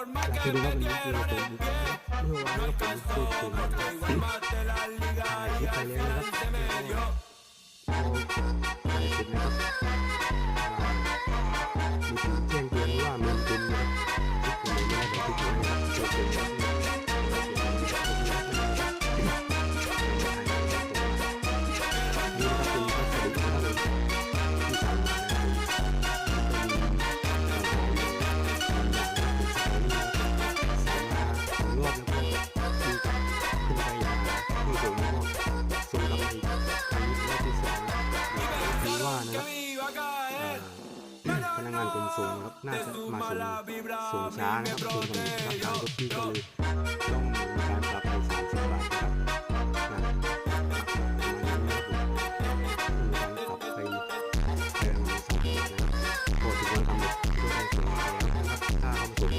que me dieron el pie. No alcanzó porque igual más de la liga y al final se me dio. พนักงานขนสูงครับน่าจะมาสูงส่งช้านะครับส่งมรับการทุกที่ก็เลย